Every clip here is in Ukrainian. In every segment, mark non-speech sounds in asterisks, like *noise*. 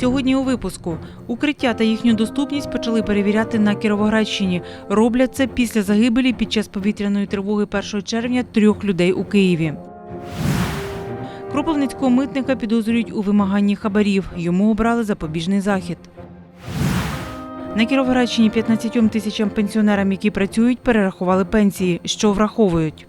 Сьогодні у випуску укриття та їхню доступність почали перевіряти на Кіровоградщині. Роблять це після загибелі під час повітряної тривоги 1 червня трьох людей у Києві. Кропивницького митника підозрюють у вимаганні хабарів. Йому обрали запобіжний захід. На Кіровоградщині 15 тисячам пенсіонерам, які працюють, перерахували пенсії, що враховують.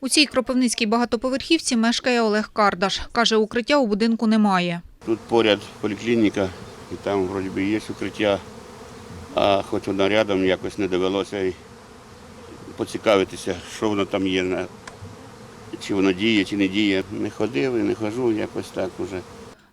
У цій кропивницькій багатоповерхівці мешкає Олег Кардаш. Каже, укриття у будинку немає. Тут поряд поліклініка, і там вроді би є укриття, а хоч воно рядом якось не довелося поцікавитися, що воно там є, чи воно діє, чи не діє. Не ходив і не хожу, якось так уже.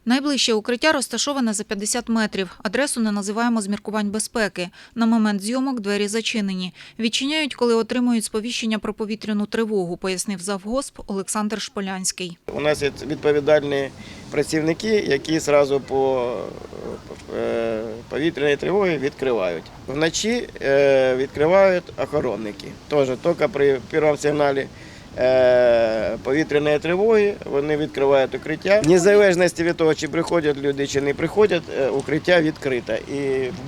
Найближче укриття розташоване за 50 метрів. Адресу не називаємо з міркувань безпеки. На момент зйомок двері зачинені. Відчиняють, коли отримують сповіщення про повітряну тривогу, пояснив завгосп Олександр Шполянський. У нас є відповідальні працівники, які одразу по е, повітряній тривогі відкривають. Вночі е, відкривають охоронники. Теж тільки при першому сигналі повітряної тривоги вони відкривають укриття. В незалежності від того, чи приходять люди, чи не приходять, е, укриття відкрите. І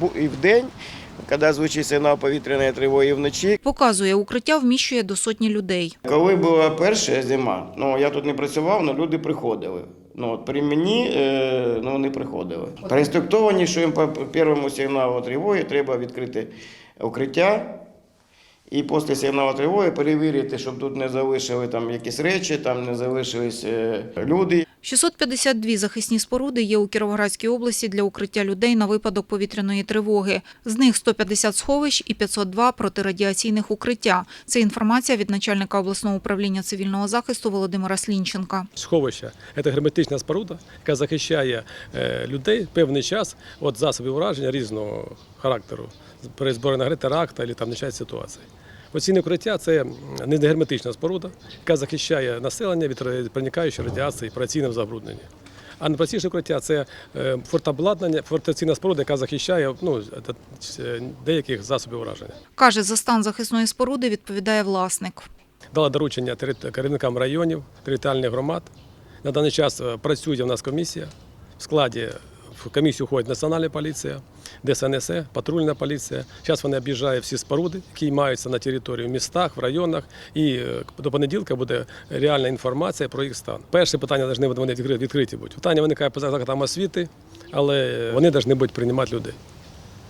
в і в день, коли звучить сигнал повітряної тривоги, вночі Показує, укриття вміщує до сотні людей. коли була перша зима, ну я тут не працював, але люди приходили. Ну от при мені е, ну, не приходили. Проінструктовані, що їм по першому сигналу тривоги треба відкрити укриття. І після сигналу тривоги перевірити, щоб тут не залишили там якісь речі, там не залишились е, люди. 652 захисні споруди є у Кіровоградській області для укриття людей на випадок повітряної тривоги. З них 150 сховищ і 502 протирадіаційних укриття. Це інформація від начальника обласного управління цивільного захисту Володимира Слінченка. Сховище це герметична споруда, яка захищає е, людей певний час від засобів ураження різного характеру при зборі на гри теракта або там нечасті ситуації. Оцінне укриття це не герметична споруда, яка захищає населення від проникаючої радіації і радіаційного забруднення. А найпростіше укриття це е, фортобладнання, фортеційна споруда, яка захищає ну, е, деяких засобів ураження. Каже, за стан захисної споруди відповідає власник. дала доручення керівникам районів, територіальних громад. На даний час е, працює в нас комісія. В складі в комісію входить Національна поліція, ДСНС, патрульна поліція. Зараз вони об'їжджають всі споруди, які маються на території в містах, в районах. І е, до понеділка буде реальна інформація про їх стан. Перше питання повинні вони відкри- відкриті бути. Питання виникає по закладам освіти, але вони повинні бути приймати людей.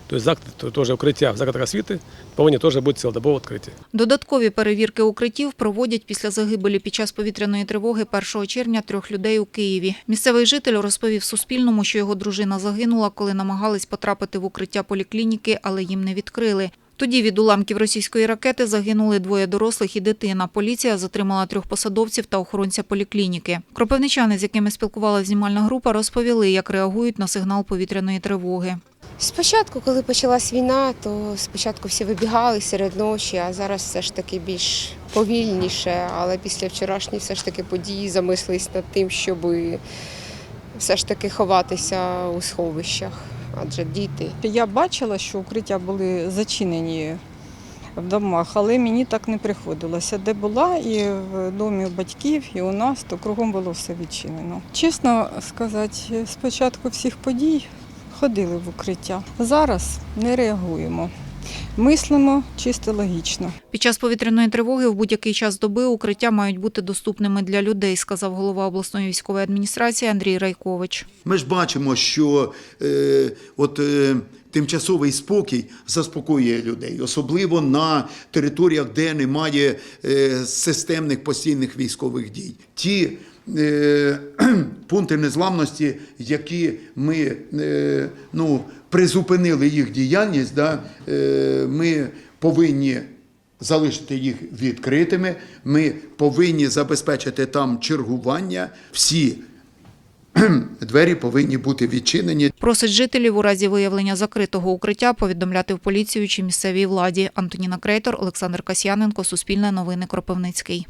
Тобто заклад, теж укриття в закладах освіти повинні теж бути цілодобово відкриті. Додаткові перевірки укриттів проводять після загибелі під час повітряної тривоги 1 червня трьох людей у Києві. Місцевий житель розповів Суспільному, що його дружина загинула, коли намагались потрапити в укриття поліклініки, але їм не відкрили. Тоді від уламків російської ракети загинули двоє дорослих і дитина. Поліція затримала трьох посадовців та охоронця поліклініки. Кропивничани, з якими спілкувалася знімальна група, розповіли, як реагують на сигнал повітряної тривоги. Спочатку, коли почалась війна, то спочатку всі вибігали серед ночі, а зараз все ж таки більш повільніше. Але після вчорашньої все ж таки події замислились над тим, щоб все ж таки ховатися у сховищах, адже діти. Я бачила, що укриття були зачинені в домах, але мені так не приходилося. Де була, і в домі батьків, і у нас, то кругом було все відчинено. Чесно сказати, з початку всіх подій ходили в укриття. Зараз не реагуємо. Мислимо чисто логічно. Під час повітряної тривоги в будь-який час доби укриття мають бути доступними для людей, сказав голова обласної військової адміністрації Андрій Райкович. Ми ж бачимо, що е, от, е, тимчасовий спокій заспокоює людей, особливо на територіях, де немає е, системних постійних військових дій. Ті *clears throat* пункти незламності, які ми е, ну, призупинили їх діяльність, да, е, ми повинні залишити їх відкритими. Ми повинні забезпечити там чергування. Всі *clears throat* двері повинні бути відчинені. Просить жителів у разі виявлення закритого укриття повідомляти в поліцію чи місцевій владі. Антоніна Крейтор, Олександр Касьяненко, Суспільне новини Кропивницький.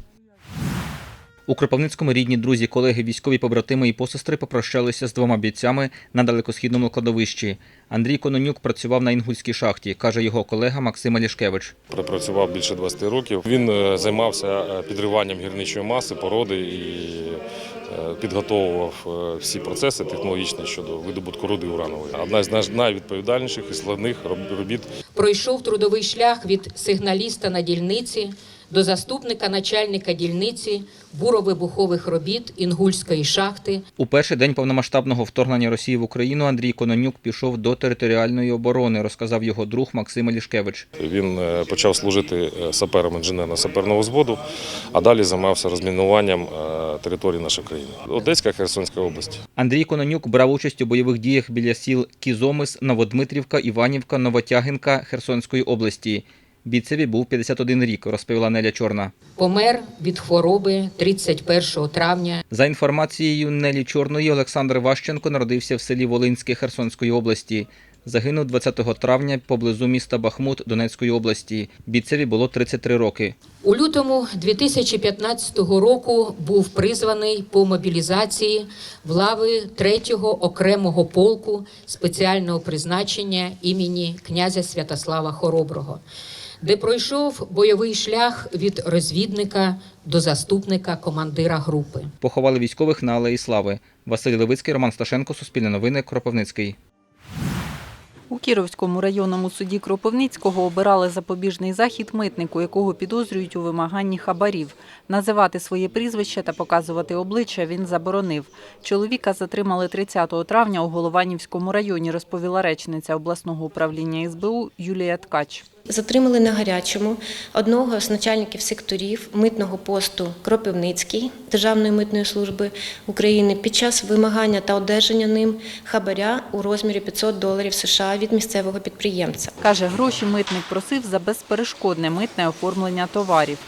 У Кропивницькому рідні друзі, колеги, військові побратими і посестри попрощалися з двома бійцями на далекосхідному кладовищі. Андрій Кононюк працював на інгульській шахті, каже його колега Максим Алішкевич. Пропрацював більше 20 років. Він е, займався е, підриванням гірничої маси, породи і е, підготовував всі процеси технологічні щодо видобутку руди уранової. Одна з най- найвідповідальніших і складних роб- робіт Пройшов трудовий шлях від сигналіста на дільниці до заступника начальника дільниці буровибухових робіт Інгульської шахти У перший день повномасштабного вторгнення Росії в Україну Андрій Кононюк пішов до територіальної оборони, розказав його друг Максим Лішкевич. він е, почав служити е, сапером інженерно-саперного взводу, а далі займався розмінуванням е, території нашої країни. Одеська, Херсонська область. Андрій Кононюк брав участь у бойових діях біля сіл Кізомис, Новодмитрівка, Іванівка, Новотягинка Херсонської області. Бійцеві був 51 рік, розповіла Неля Чорна. помер від хвороби 31 травня За інформацією Нелі Чорної, Олександр Ващенко народився в селі Волинське Херсонської області. Загинув 20 травня поблизу міста Бахмут Донецької області. Бійцеві було 33 роки. У лютому 2015 року був призваний по мобілізації в лави 3-го окремого полку спеціального призначення імені князя Святослава Хороброго, де пройшов бойовий шлях від розвідника до заступника командира групи. Поховали військових на Алеї Слави. Василь Левицький, Роман Сташенко, Суспільне новини, Кропивницький. У Кіровському районному суді Кропивницького обирали запобіжний захід митнику, якого підозрюють у вимаганні хабарів. Називати своє прізвище та показувати обличчя він заборонив. Чоловіка затримали 30 травня у Голованівському районі, розповіла речниця обласного управління СБУ Юлія Ткач. Затримали на гарячому одного з начальників секторів митного посту Кропивницький Державної митної служби України під час вимагання та одержання ним хабаря у розмірі 500 доларів США від місцевого підприємця, Каже, гроші митник просив за безперешкодне митне оформлення товарів.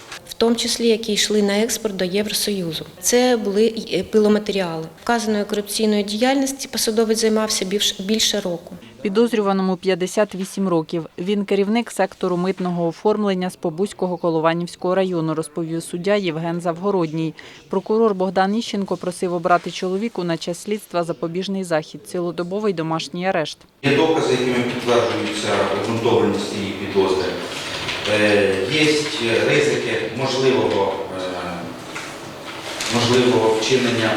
В тому числі які йшли на експорт до Євросоюзу. Це були е, пиломатеріали. Вказаної корупційної діяльності посадовець займався більш- більше року. Підозрюваному 58 років. Він керівник сектору митного оформлення з Побузького Колованівського району, розповів суддя Євген Завгородній. Прокурор Богдан Іщенко просив обрати чоловіку на час слідства запобіжний захід, цілодобовий домашній арешт. Є докази, якими підтверджується обґрунтованість її підозри. Е, Є ризики можливого, е, можливого вчинення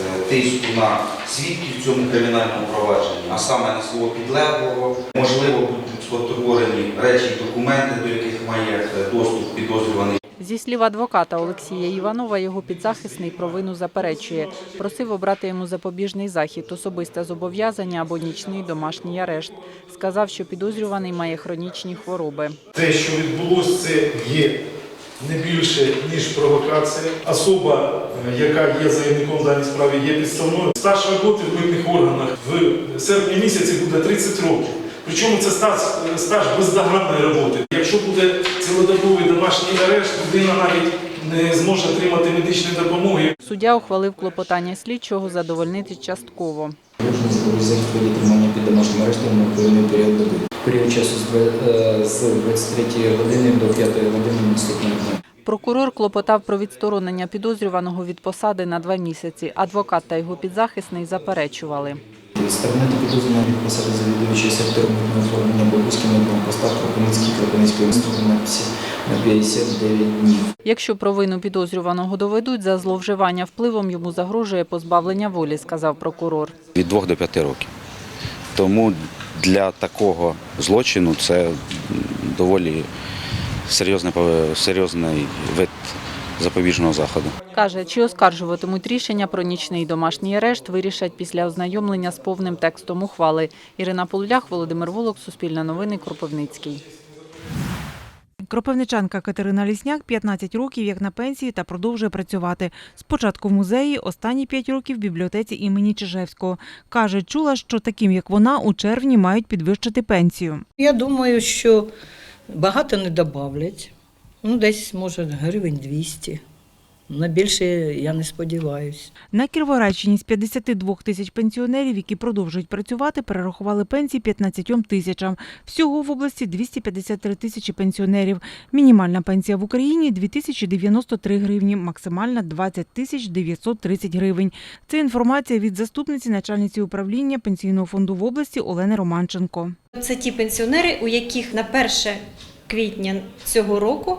е, тиску на свідків в цьому кримінальному провадженні, а саме на свого підлеглого. Можливо, будуть спотворені речі і документи, до яких має доступ підозрюваний. Зі слів адвоката Олексія Іванова, його підзахисний провину заперечує. Просив обрати йому запобіжний захід, особисте зобов'язання або нічний домашній арешт. Сказав, що підозрюваний має хронічні хвороби. Те, що відбулося, це є не більше, ніж провокація. Особа, е, яка є заявником в даній справі, є підставною. Стаж роботи в митних органах в серпні місяці буде 30 років. Причому це стаж, стаж бездоганної роботи. Якщо буде цілодобовий домашній арешт, людина навіть не зможе отримати медичної допомоги. Суддя ухвалив клопотання слідчого задовольнити частково. Можна зобов'язати в тримання під домашнім арештом на певний період доби. Період часу з две- е, з 23 години до 5 години наступного дня. Прокурор клопотав про відсторонення підозрюваного від посади на два місяці. Адвокат та його підзахисний заперечували. Відсторонити підозрюваного від посади завідувача сектору митного оформлення Богуським митного поста Кропивницький Кропивницької міської на 59 днів. Якщо провину підозрюваного доведуть, за зловживання впливом йому загрожує позбавлення волі, сказав прокурор. від 2 до 5 років. Тому для такого злочину це доволі серйозний, серйозний вид запобіжного заходу. Каже, чи оскаржуватимуть рішення про нічний домашній арешт, вирішать після ознайомлення з повним текстом ухвали. Ірина Полулях, Володимир Волок, Суспільне новини, Кропивницький. Кропивничанка Катерина Лісняк 15 років як на пенсії та продовжує працювати. Спочатку в музеї, останні 5 років в бібліотеці імені Чижевського. Каже, чула, що таким, як вона, у червні мають підвищити пенсію. Я думаю, що багато не додавлять. Ну, десь, може, гривень 200. На більше я не сподіваюся. На Кіровоградщині з 52 тисяч пенсіонерів, які продовжують працювати, перерахували пенсії 15 тисячам. Всього в області 253 тисячі пенсіонерів. Мінімальна пенсія в Україні – 2093 гривні, максимальна – 20 тисяч 930 гривень. Це інформація від заступниці начальниці управління Пенсійного фонду в області Олени Романченко. Це ті пенсіонери, у яких на 1 квітня цього року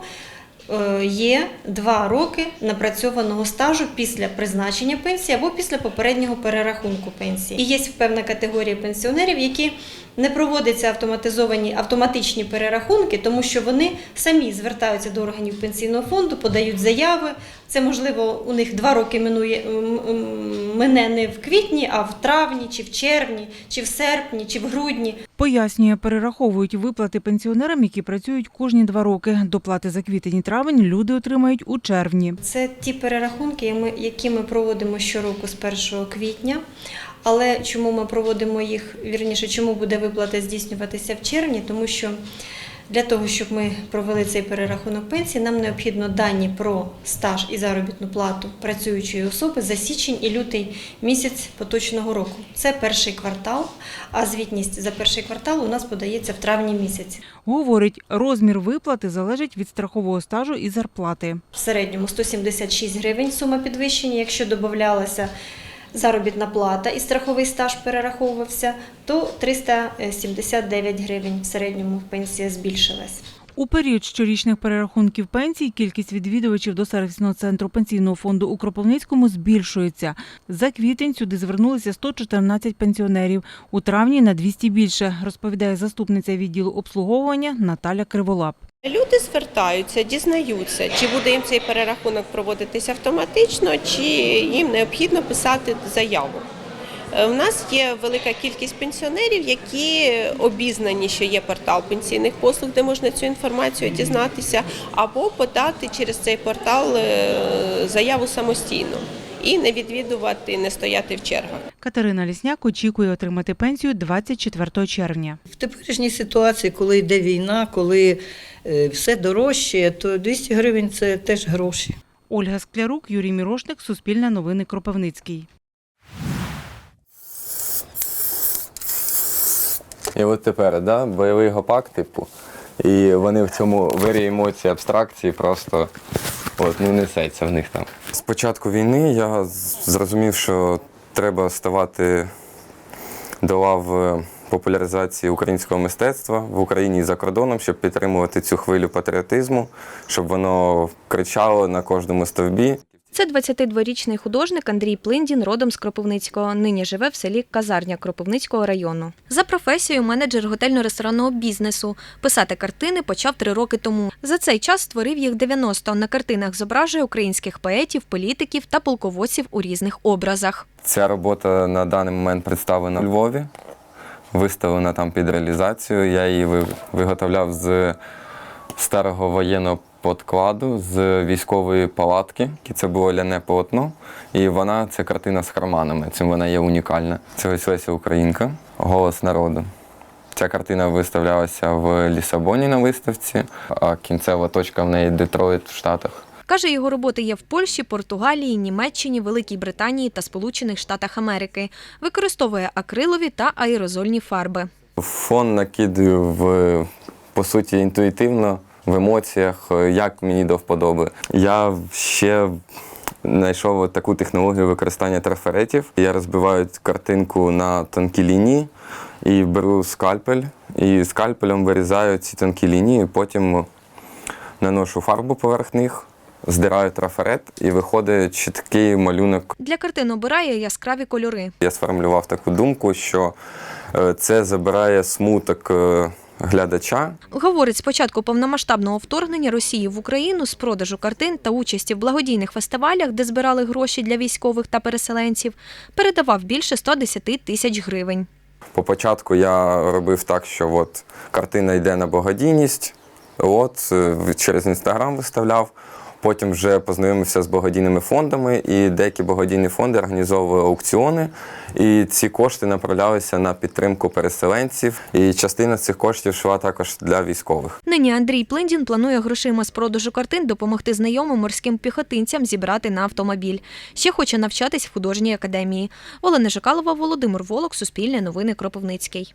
Е, Є два роки напрацьованого стажу після призначення пенсії або після попереднього перерахунку пенсії. І є певна категорія пенсіонерів, які не проводяться автоматизовані автоматичні перерахунки, тому що вони самі звертаються до органів пенсійного фонду, подають заяви. Це можливо у них два роки минує м, м, не в квітні, а в травні, чи в червні, чи в серпні, чи в грудні. Пояснює, перераховують виплати пенсіонерам, які працюють кожні два роки. Доплати за квітень і травень люди отримають у червні. Це ті перерахунки, які ми проводимо щороку з 1 квітня. Але чому ми проводимо їх, вірніше, чому буде виплата здійснюватися в червні? Тому що для того, щоб ми провели цей перерахунок пенсії, нам необхідно дані про стаж і заробітну плату працюючої особи за січень і лютий місяць поточного року. Це перший квартал, а звітність за перший квартал у нас подається в травні місяці. Говорить, розмір виплати залежить від страхового стажу і зарплати. В середньому 176 гривень сума підвищення. Якщо додавалася заробітна плата і страховий стаж перераховувався, то 379 гривень в середньому пенсія збільшилась. У період щорічних перерахунків пенсій кількість відвідувачів до сервісного центру пенсійного фонду у Кропивницькому збільшується. За квітень сюди звернулися 114 пенсіонерів. У травні на 200 більше, розповідає заступниця відділу обслуговування Наталя Криволап. Люди звертаються, дізнаються, чи буде їм цей перерахунок проводитися автоматично, чи їм необхідно писати заяву. Е, У нас є велика кількість пенсіонерів, які обізнані, що є портал пенсійних послуг, де можна цю інформацію дізнатися, або подати через цей портал е, заяву самостійно і не відвідувати, не стояти в чергах. Катерина Лісняк очікує отримати пенсію 24 червня. В теперішній ситуації, коли йде війна, коли е, все дорожче, то 200 гривень це теж гроші. Ольга Склярук, Юрій Мірошник, Суспільне новини Кропивницький. І от тепер, да, бойовий гопак, типу, і вони в цьому вирі емоції, абстракції просто от, ну, несеться в них там. З початку війни я зрозумів, що треба ставати до лав е, популяризації українського мистецтва в Україні і за кордоном, щоб підтримувати цю хвилю патріотизму, щоб воно кричало на кожному стовбі. Це 22-річний художник Андрій Плиндін, родом з Кропивницького. Нині живе в селі Казарня Кропивницького району. За професією менеджер готельно-ресторанного бізнесу. Писати картини почав три роки тому. За цей час створив їх 90. На картинах зображує українських поетів, політиків та полководців у різних образах. Ця робота на даний момент представлена у Львові, виставлена там під реалізацію. Я її виготовляв з старого воєнного подкладу, з військової палатки. Це було ляне полотно. І вона це картина з карманами. Цим вона є унікальна. Це ось Леся Українка, голос народу. Ця картина виставлялася в Лісабоні на виставці, а кінцева точка в неї Детройт в Штатах. Каже, його роботи є в Польщі, Португалії, Німеччині, Великій Британії та Сполучених Штатах Америки. Використовує акрилові та аерозольні фарби. Фон накидаю в по суті інтуїтивно, в емоціях, е, як мені до вподоби. Я ще знайшов таку технологію використання трафаретів. Я розбиваю картинку на тонкі лінії і беру скальпель, і скальпелем вирізаю ці тонкі лінії, потім наношу фарбу поверх них, здираю трафарет і виходить чіткий малюнок Для картин обирає яскраві кольори. я сформулював таку думку, що е, це забирає смуток е, глядача. Говорить, з початку повномасштабного вторгнення Росії в Україну з продажу картин та участі в благодійних фестивалях, де збирали гроші для військових та переселенців, передавав більше 110 тисяч гривень. По початку я робив так, що от картина йде на благодійність, от е, через інстаграм виставляв. Потім вже познайомився з благодійними фондами, і деякі благодійні фонди організовували аукціони. І ці кошти направлялися на підтримку переселенців. І частина цих коштів йшла також для військових. Нині Андрій Плиндін планує грошима з продажу картин допомогти знайомим морським піхотинцям зібрати на автомобіль. Ще хоче навчатись в художній академії. Олена Жикалова, Володимир Волок, Суспільне новини Кропивницький.